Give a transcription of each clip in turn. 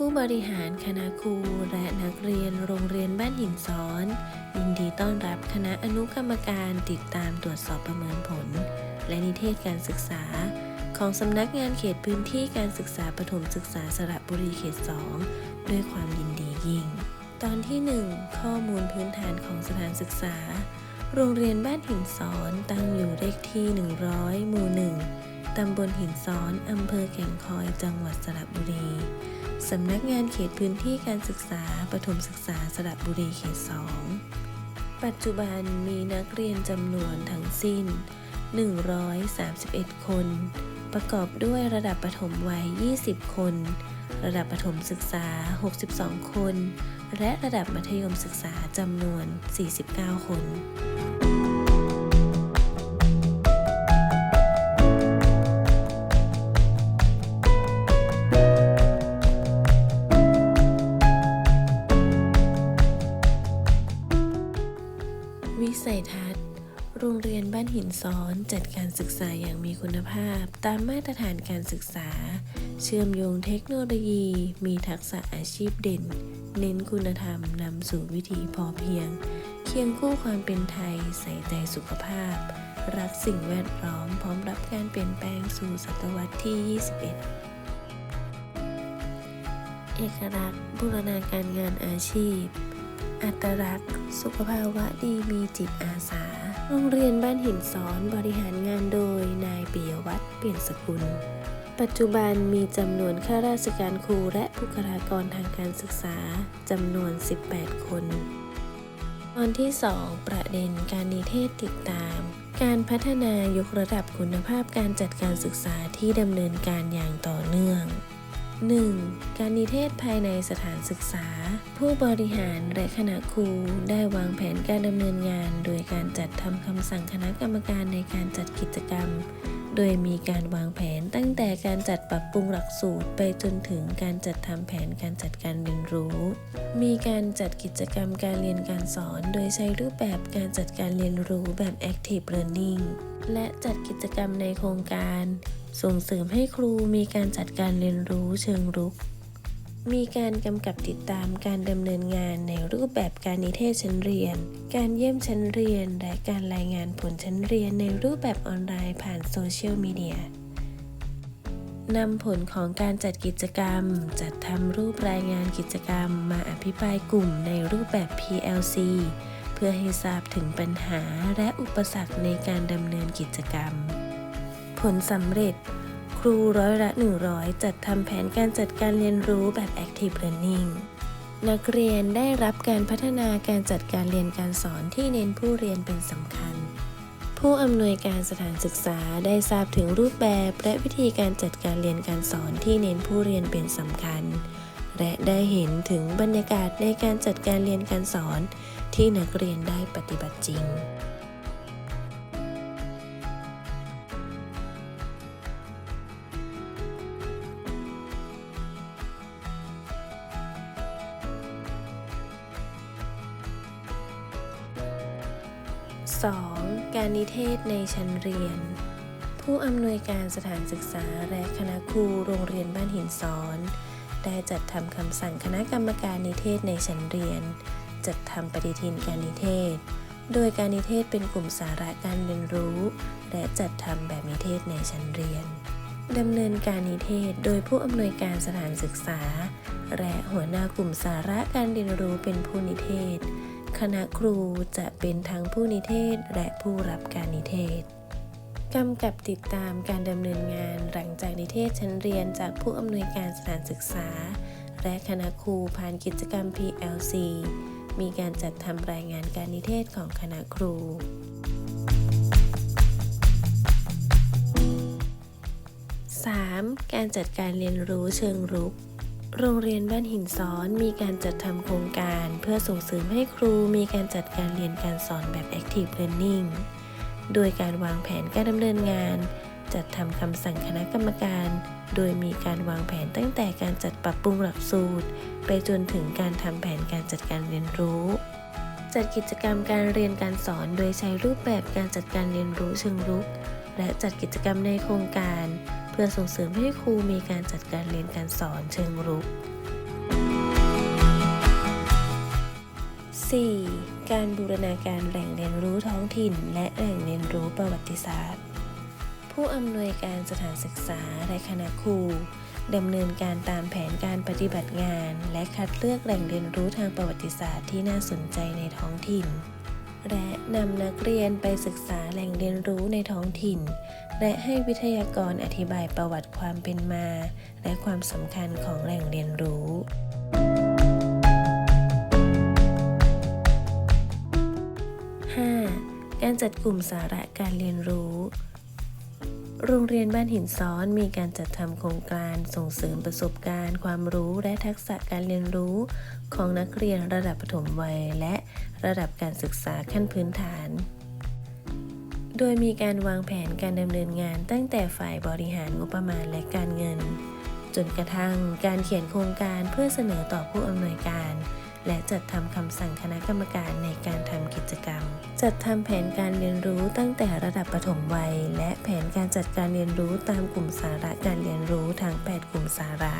ผู้บริหารคณะครูและนักเรียนโรงเรียนบ้านหินซ้อน ยินดีต้อนรับคณะอนุกรรมการติดตามตรวจสอบประเมินผล และนิเทศการศึกษา ของสำนักงานเขตพื้นที่การศึกษาปฐมศึกษาสระบุรีเขต 2 ด้วยความยินดียิ่ง ตอนที่ 1 ข้อมูลพื้นฐานของสถานศึกษา โรงเรียนบ้านหินซ้อนตั้งอยู่เลขที่ 100 หมู่ 1 ตำบลหินซ้อน อำเภอแก่งคอย จังหวัดสระบุรี สำนักงานเขตพื้นที่การศึกษาปฐมศึกษาสระบุรีเขต 2 ปัจจุบันมีนักเรียนจำนวนทั้งสิ้น 131 คน ประกอบด้วยระดับประถมวัย 20 คน ระดับประถมศึกษา 62 คน และระดับมัธยมศึกษาจำนวน 49 คน บ้านหินซ้อนจัดการศึกษาอย่างมีคุณภาพ ตามมาตรฐานการศึกษา เชื่อมโยงเทคโนโลยี มีทักษะอาชีพเด่น เน้นคุณธรรมนำสู่วิถีพอเพียง เคียงคู่ความเป็นไทยใส่ใจสุขภาพ รักสิ่งแวดล้อมพร้อมรับการเปลี่ยนแปลงสู่ศตวรรษที่ 21 เอกลักษณ์บูรณาการงานอาชีพ อัตลักษณ์ สุขภาวะดีมีจิตอาสา โรงเรียนบ้านหินซ้อนบริหารงานโดยนายปิยวัฒน์เปลี่ยนสกุล ปัจจุบันมีจำนวนข้าราชการครูและบุคลากรทางการศึกษาจำนวน 18 คน ตอนที่ 2 ประเด็นการนิเทศติดตาม การพัฒนายกระดับคุณภาพการจัดการศึกษาที่ดำเนินการอย่างต่อเนื่อง 1. การนิเทศภายในสถานศึกษา ผู้บริหารและคณะครูได้วางแผนการดำเนินงาน โดยการจัดทำคำสั่งคณะกรรมการในการจัดกิจกรรม โดยมีการวางแผนตั้งแต่การจัดปรับปรุงหลักสูตร ไปจนถึงการจัดทำแผนการจัดการเรียนรู้ มีการจัดกิจกรรมการเรียนการสอน โดยใช้รูปแบบการจัดการเรียนรู้แบบ active learning และจัดกิจกรรมในโครงการ ส่งเสริมให้ครูมีการจัดการเรียนรู้เชิงรุก มีการกำกับติดตามการดำเนินงานในรูปแบบการนิเทศชั้นเรียน การเยี่ยมชั้นเรียน และการรายงานผลชั้นเรียนในรูปแบบออนไลน์ผ่านโซเชียลมีเดียนำผลของการจัดกิจกรรม จัดทำรูปรายงานกิจกรรม มาอภิปรายกลุ่มในรูปแบบ PLC เพื่อให้ทราบถึงปัญหาและอุปสรรคในการดำเนินกิจกรรม ผลสำเร็จ ครูร้อยละ 100 จัดทำแผนการจัดการเรียนรู้แบบ Active Learning นักเรียนได้รับการพัฒนาการจัดการเรียนการสอนที่เน้นผู้เรียนเป็นสำคัญ ผู้อำนวยการสถานศึกษาได้ทราบถึงรูปแบบและวิธีการจัดการเรียนการสอนที่เน้นผู้เรียนเป็นสำคัญ และได้เห็นถึงบรรยากาศในการจัดการเรียนการสอนที่นักเรียนได้ปฏิบัติจริง 2. การนิเทศในชั้นเรียน ผู้อำนวยการสถานศึกษาและคณะครูโรงเรียนบ้านหินซ้อน ได้จัดทำคำสั่งคณะกรรมการนิเทศในชั้นเรียน จัดทำปฏิทินการนิเทศ โดยการนิเทศเป็นกลุ่มสาระการเรียนรู้ และจัดทำแบบนิเทศในชั้นเรียนดำเนินการนิเทศโดยผู้อำนวยการสถานศึกษา และหัวหน้ากลุ่มสาระการเรียนรู้เป็นผู้นิเทศ คณะครูจะเป็นทั้งผู้นิเทศและผู้รับการนิเทศกำกับติดตามการดำเนินงานหลังจากนิเทศชั้นเรียนจากผู้อำนวยการสถานศึกษา และคณะครูผ่านกิจกรรม PLC มีการจัดทำรายงานการนิเทศของคณะครู 3. การจัดการเรียนรู้เชิงรุก โรงเรียนบ้านหินซ้อนมีการจัดทำโครงการ เพื่อส่งเสริมให้ครูมีการจัดการเรียนการสอนแบบ Active Learning โดยการวางแผนการดำเนินงาน จัดทำคำสั่งคณะกรรมการ โดยมีการวางแผนตั้งแต่การจัดปรับปรุงหลักสูตร ไปจนถึงการทำแผนการจัดการเรียนรู้ จัดกิจกรรมการเรียนการสอนโดยใช้รูปแบบการจัดการเรียนรู้เชิงรุก และจัดกิจกรรมในโครงการ เพื่อส่งเสริมให้ครูมีการจัดการเรียนการสอนเชิงรุก 4. การบูรณาการแหล่งเรียนรู้ท้องถิ่น และแหล่งเรียนรู้ประวัติศาสตร์ ผู้อำนวยการสถานศึกษาและคณะครูดำเนินการตามแผนการปฏิบัติงาน และคัดเลือกแหล่งเรียนรู้ทางประวัติศาสตร์ที่น่าสนใจในท้องถิ่น และนำนักเรียนไปศึกษาแหล่งเรียนรู้ในท้องถิ่น และให้วิทยากรอธิบายประวัติความเป็นมา และความสำคัญของแหล่งเรียนรู้ 5. การจัดกลุ่มสาระการเรียนรู้ โรงเรียนบ้านหินซ้อนมีการจัดทำโครงการส่งเสริมประสบการณ์ ความรู้และทักษะการเรียนรู้ของนักเรียนระดับประถมวัย และ ระดับการศึกษาขั้นพื้นฐาน โดยมีการวางแผนการดำเนินงานตั้งแต่ฝ่ายบริหารงบประมาณและการเงิน จนกระทั่งการเขียนโครงการเพื่อเสนอต่อผู้อำนวยการ และจัดทำคำสั่งคณะกรรมการในการทำกิจกรรม จัดทำแผนการเรียนรู้ตั้งแต่ระดับประถมวัย และแผนการจัดการเรียนรู้ตามกลุ่มสาระการเรียนรู้ทั้ง8 กลุ่มสาระ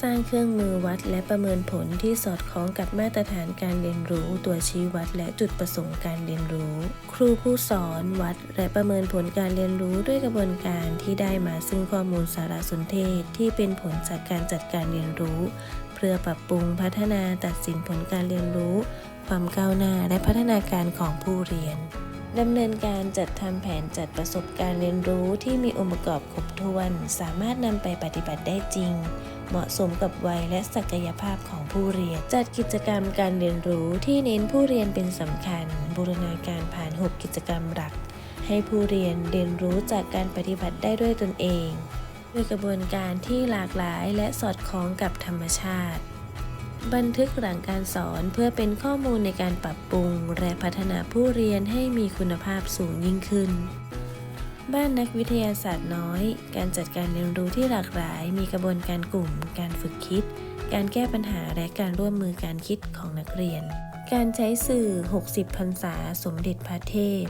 สร้างเครื่องมือวัดและประเมินผลที่สอดคล้องกับมาตรฐานการเรียนรู้ ตัวชี้วัดและจุดประสงค์การเรียนรู้ ครูผู้สอนวัด และประเมินผลการเรียนรู้ด้วยกระบวนการที่ได้มาซึ่งข้อมูลสารสนเทศที่เป็นผลจากการจัดการเรียนรู้ เพื่อปรับปรุงพัฒนาตัดสินผลการเรียนรู้ ความก้าวหน้าและพัฒนาการของผู้เรียนดำเนินการจัดทำแผนจัดประสบการณ์เรียนรู้ที่มีองค์ประกอบครบถ้วน สามารถนำไปปฏิบัติได้จริง เหมาะสมกับวัยและศักยภาพของผู้เรียน จัดกิจกรรมการเรียนรู้ที่เน้นผู้เรียนเป็นสำคัญ บูรณาการผ่าน 6 กิจกรรมหลัก ให้ผู้เรียนเรียนรู้จากการปฏิบัติได้ด้วยตนเองด้วยกระบวนการที่หลากหลายและสอดคล้องกับธรรมชาติ บันทึกหลังการสอนเพื่อเป็นข้อมูลในการปรับปรุง และพัฒนาผู้เรียนให้มีคุณภาพสูงยิ่งขึ้น บ้านนักวิทยาศาสตร์น้อย การจัดการเรียนรู้ที่หลากหลาย มีกระบวนการกลุ่ม การฝึกคิด การแก้ปัญหาและการร่วมมือการคิดของนักเรียน การใช้สื่อ 60พรรษา สมเด็จพระเทพ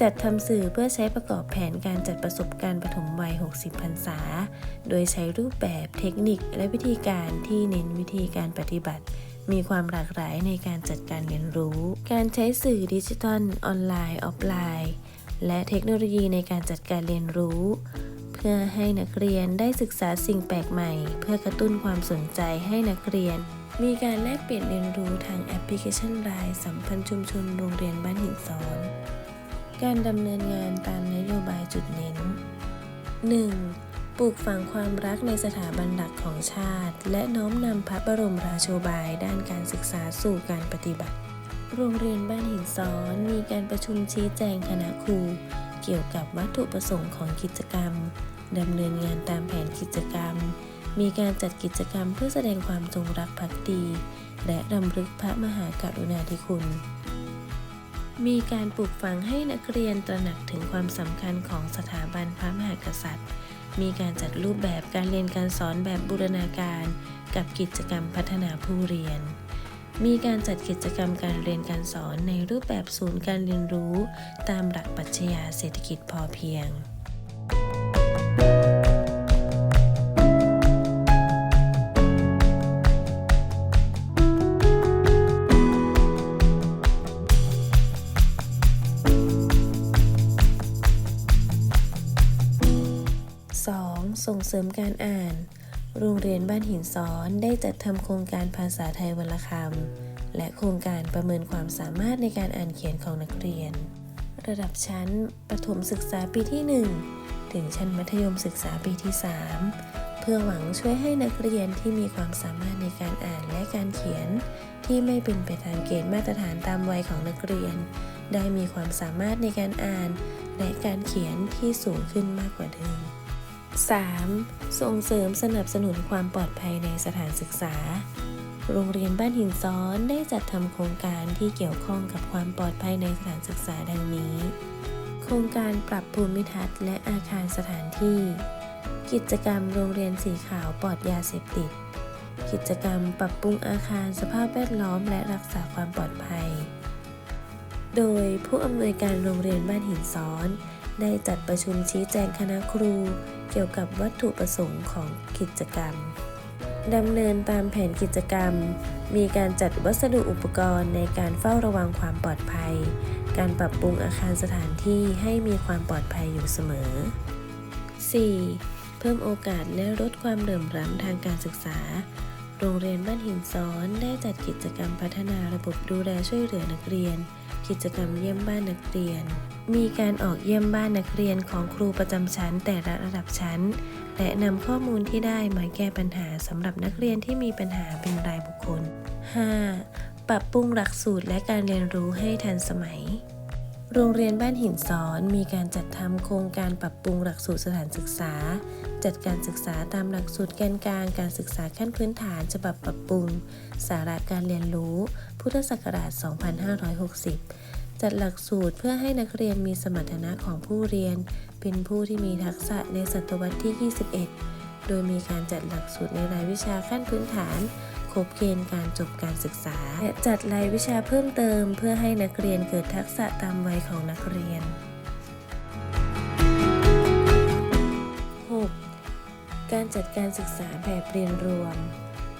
จัดทำสื่อเพื่อใช้ประกอบแผนการจัดประสบการณ์ปฐมวัย 60พรรษา โดยใช้รูปแบบเทคนิคและวิธีการที่เน้นวิธีการปฏิบัติมีความหลากหลายในการจัดการเรียนรู้ การใช้สื่อดิจิทัล ออนไลน์ ออฟไลน์ และเทคโนโลยีในการจัดการเรียนรู้ เพื่อให้นักเรียนได้ศึกษาสิ่งแปลกใหม่ เพื่อกระตุ้นความสนใจให้นักเรียน มีการแลกเปลี่ยนเรียนรู้ทางแอปพลิเคชันไลน์สัมพันธ์ชุมชนโรงเรียนบ้านหินซ้อน การดำเนินงานตามนโยบายจุดเน้น 1. ปลูกฝังความรักในสถาบันหลักของชาติ และน้อมนำพระบรมราโชบายด้านการศึกษาสู่การปฏิบัติ โรงเรียนบ้านหินซ้อนมีการประชุมชี้แจงคณะครู เกี่ยวกับวัตถุประสงค์ของกิจกรรมดำเนินงานตามแผนกิจกรรม มีการจัดกิจกรรมเพื่อแสดงความจงรักภักดี และรำลึกพระมหากรุณาธิคุณ มีการปลูกฝังให้นักเรียนตระหนักถึงความสำคัญของสถาบันพระมหากษัตริย์ มีการจัดรูปแบบการเรียนการสอนแบบบูรณาการ กับกิจกรรมพัฒนาผู้เรียน มีการจัดกิจกรรมการเรียนการสอนในรูปแบบศูนย์การเรียนรู้ ตามหลักปรัชญาเศรษฐกิจพอเพียง 2. ส่งเสริมการอ่าน โรงเรียนบ้านหินซ้อนได้จัดทำโครงการภาษาไทยวรรณคำ และโครงการประเมินความสามารถในการอ่านเขียนของนักเรียน ระดับชั้น ประถมศึกษาปีที่ 1 ถึงชั้นมัธยมศึกษาปีที่ 3 เพื่อหวังช่วยให้นักเรียนที่มีความสามารถในการอ่านและการเขียน ที่ไม่เป็นไปตามเกณฑ์มาตรฐานตามวัยของนักเรียน ได้มีความสามารถในการอ่าน และการเขียนที่สูงขึ้นมากกว่าเดิม 3. ส่งเสริมสนับสนุนความปลอดภัยในสถานศึกษา โรงเรียนบ้านหินซ้อนได้จัดทำโครงการที่เกี่ยวข้องกับความปลอดภัยในสถานศึกษาดังนี้ โครงการปรับภูมิทัศน์และอาคารสถานที่ กิจกรรมโรงเรียนสีขาวปลอดยาเสพติด กิจกรรมปรับปรุงอาคารสภาพแวดล้อมและรักษาความปลอดภัย โดยผู้อำนวยการโรงเรียนบ้านหินซ้อน ได้จัดประชุมชี้แจงคณะครู เกี่ยวกับวัตถุประสงค์ของกิจกรรมดำเนินตามแผนกิจกรรม มีการจัดวัสดุอุปกรณ์ในการเฝ้าระวังความปลอดภัย การปรับปรุงอาคารสถานที่ให้มีความปลอดภัยอยู่เสมอ 4. เพิ่มโอกาสและลดความเหลื่อมล้ำทางการศึกษา โรงเรียนบ้านหินซ้อนได้จัดกิจกรรมพัฒนาระบบดูแลช่วยเหลือนักเรียน กิจกรรมเยี่ยมบ้านนักเรียน มีการออกเยี่ยมบ้านนักเรียนของครูประจำชั้นแต่ละระดับชั้น และนำข้อมูลที่ได้มาแก้ปัญหาสำหรับนักเรียนที่มีปัญหาเป็นรายบุคคล 5. ปรับปรุงหลักสูตรและการเรียนรู้ให้ทันสมัยโรงเรียนบ้านหินซ้อนมีการจัดทำโครงการปรับปรุงหลักสูตรสถานศึกษา จัดการศึกษาตามหลักสูตรแกนกลางการศึกษาขั้นพื้นฐานฉบับปรับปรุง สาระการเรียนรู้ พุทธศักราช 2560 จัดหลักสูตรเพื่อให้นักเรียนมีสมรรถนะของผู้เรียน เป็นผู้ที่มีทักษะในศตวรรษที่ 21 โดยมีการจัดหลักสูตรในรายวิชาขั้นพื้นฐานครบเกณฑ์การจบการศึกษา และจัดรายวิชาเพิ่มเติม เพื่อให้นักเรียนเกิดทักษะตามวัยของนักเรียน การจัดการศึกษาแบบเรียนรวม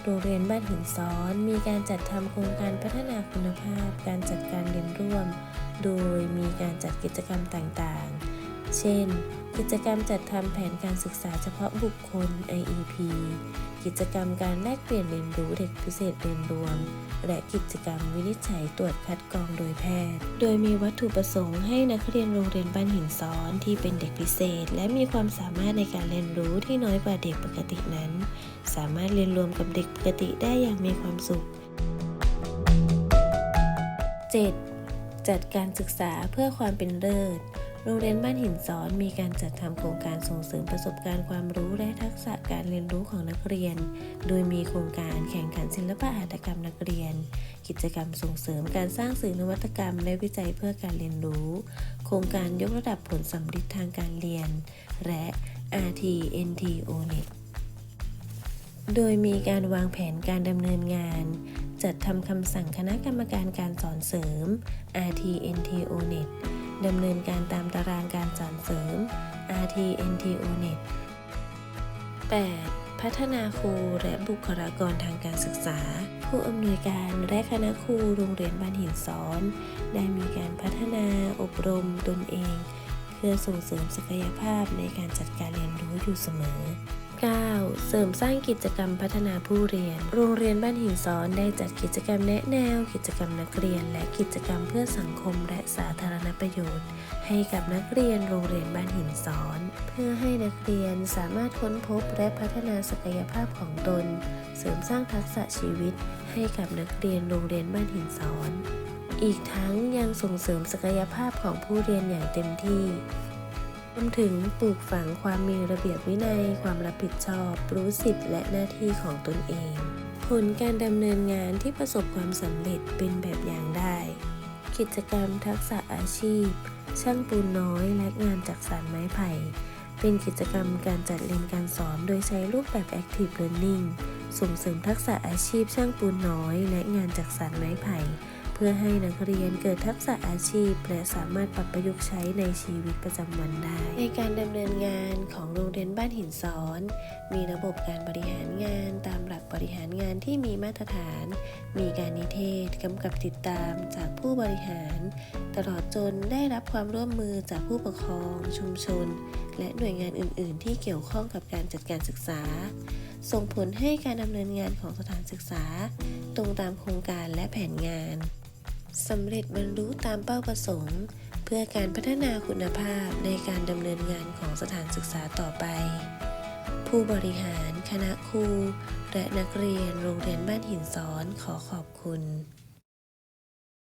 โรงเรียนบ้านหินซ้อน มีการจัดทำโครงการพัฒนาคุณภาพ การจัดการเรียนร่วม โดยมีการจัดกิจกรรมต่างๆ เช่น กิจกรรมจัดทำแผนการศึกษาเฉพาะบุคคล IEP กิจกรรมการแลกเปลี่ยนเรียนรู้เด็กพิเศษเรียนรวม และกิจกรรมวินิจฉัยตรวจคัดกรองโดยแพทย์ โดยมีวัตถุประสงค์ให้นักเรียนโรงเรียนบ้านหินซ้อนที่เป็นเด็กพิเศษ และมีความสามารถในการเรียนรู้ที่น้อยกว่าเด็กปกตินั้น สามารถเรียนรวมกับเด็กปกติได้อย่างมีความสุข 7. จัดการศึกษาเพื่อความเป็นเลิศ โรงเรียนบ้านหินซ้อนมีการจัดทำโครงการส่งเสริมประสบการณ์ความรู้และทักษะการเรียนรู้ของนักเรียน โดยมีโครงการแข่งขันศิลปะหัตถกรรมนักเรียน กิจกรรมส่งเสริมการสร้างสื่อนวัตกรรมและวิจัยเพื่อการเรียนรู้ โครงการยกระดับผลสำลิดทางการเรียน และ RT-NT ONET โดยมีการวางแผนการดำเนินงาน จัดทำคำสั่งคณะกรรมการการสอนเสริม RT-NT ONET ดำเนินการตามตารางการสอนเสริม RT-NT ONET 8. พัฒนาครูและบุคลากรทางการศึกษา ผู้อำนวยการและคณะครูโรงเรียนบ้านหินซ้อน ได้มีการพัฒนาอบรมตนเอง เพื่อส่งเสริมศักยภาพในการจัดการเรียนรู้อยู่เสมอ 9. เสริมสร้างกิจกรรมพัฒนาผู้เรียน โรงเรียนบ้านหินซ้อนได้จัดกิจกรรมแนะแนว กิจกรรมนักเรียน และกิจกรรมเพื่อสังคมและสาธารณประโยชน์ ให้กับนักเรียนโรงเรียนบ้านหินซ้อน เพื่อให้นักเรียนสามารถค้นพบและพัฒนาศักยภาพของตน เสริมสร้างทักษะชีวิต ให้กับนักเรียนโรงเรียนบ้านหินซ้อน อีกทั้งยังส่งเสริมศักยภาพของผู้เรียนอย่างเต็มที่ รวมถึงปลูกฝังความมีระเบียบวินัย ความรับผิดชอบ รู้สิทธิ์และหน้าที่ของตนเอง ผลการดำเนินงานที่ประสบความสำเร็จเป็นแบบอย่างได้ กิจกรรมทักษะอาชีพ ช่างปูนน้อยและงานจักสานไม้ไผ่ เป็นกิจกรรมการจัดเรียนการสอนโดยใช้รูปแบบ Active Learning ส่งเสริมทักษะอาชีพช่างปูนน้อย และงานจักสานไม้ไผ่ พื่อให้นักเรียนเกิดทักษะอาชีพ และสามารถปรับประยุกต์ใช้ในชีวิตประจำวันได้ ในการดำเนินงานของโรงเรียนบ้านหินซ้อน มีระบบการบริหารงานตามหลักบริหารงานที่มีมาตรฐาน มีการนิเทศกำกับติดตามจากผู้บริหาร ตลอดจนได้รับความร่วมมือจากผู้ปกครอง ชุมชน และหน่วยงานอื่น ๆ ที่เกี่ยวข้องกับการจัดการศึกษา ส่งผลให้การดำเนินงานของสถานศึกษา ตรงตามโครงการและแผนงาน สำเร็จบรรลุตามเป้าประสงค์ เพื่อการพัฒนาคุณภาพในการดำเนินงานของสถานศึกษาต่อไป ผู้บริหาร คณะครู และนักเรียนโรงเรียนบ้านหินซ้อนขอขอบคุณ